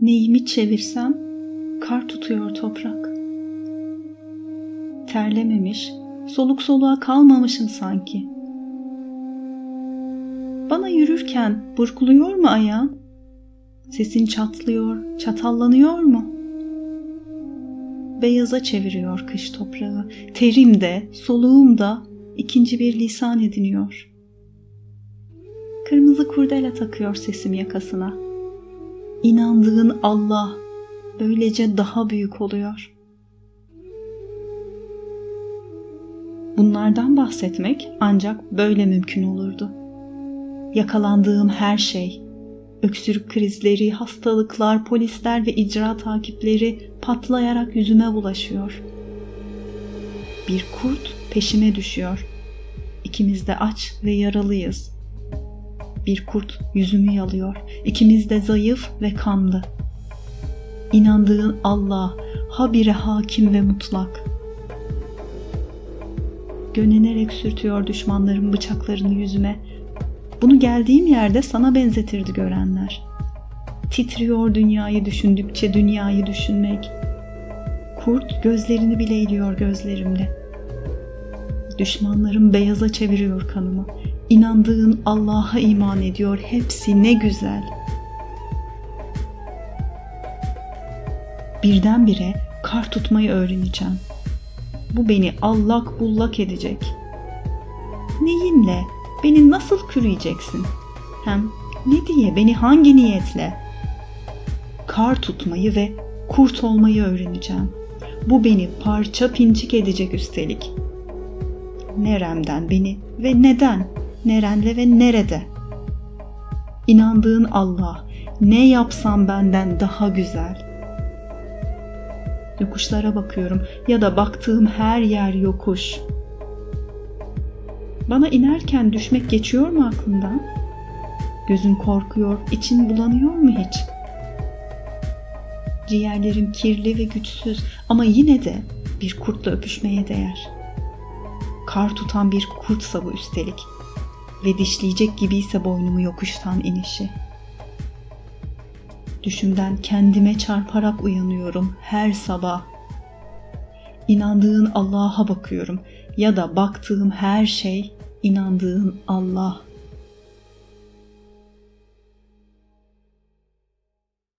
Neyimi çevirsem kar tutuyor toprak. Terlememiş, soluk soluğa kalmamışım sanki. Bana yürürken burkuluyor mu ayağın? Sesin çatlıyor, çatallanıyor mu? Beyaza çeviriyor kış toprağı. Terim de, soluğum da ikinci bir lisan ediniyor. Kırmızı kurdele takıyor sesim yakasına. İnandığın Allah böylece daha büyük oluyor. Bunlardan bahsetmek ancak böyle mümkün olurdu. Yakalandığım her şey, öksürük krizleri, hastalıklar, polisler ve icra takipleri patlayarak yüzüme bulaşıyor. Bir kurt peşime düşüyor. İkimiz de aç ve yaralıyız. Bir kurt yüzümü yalıyor. İkimiz de zayıf ve kanlı. İnandığın Allah habire hakim ve mutlak. Gönenerek sürtüyor düşmanlarım bıçaklarını yüzüme. Bunu geldiğim yerde sana benzetirdi görenler. Titriyor dünyayı düşündükçe dünyayı düşünmek. Kurt gözlerini bile eğiliyor gözlerimle. Düşmanlarım beyaza çeviriyor kanımı. İnandığın Allah'a iman ediyor. Hepsi ne güzel. Birdenbire kar tutmayı öğreneceğim. Bu beni allak bullak edecek. Neyinle? Beni nasıl kürüyeceksin? Hem ne diye, beni hangi niyetle? Kar tutmayı ve kurt olmayı öğreneceğim. Bu beni parça pinçik edecek üstelik. Neremden beni ve neden? Nerenle ve nerede? İnandığın Allah ne yapsam benden daha güzel. Yokuşlara bakıyorum ya da baktığım her yer yokuş. Bana inerken düşmek geçiyor mu aklından? Gözün korkuyor, için bulanıyor mu hiç? Ciğerlerim kirli ve güçsüz ama yine de bir kurtla öpüşmeye değer. Kar tutan bir kurtsa bu üstelik ve dişleyecek gibiyse boynumu yokuştan inişi. Düşümden kendime çarparak uyanıyorum her sabah. İnandığın Allah'a bakıyorum ya da baktığım her şey inandığın Allah.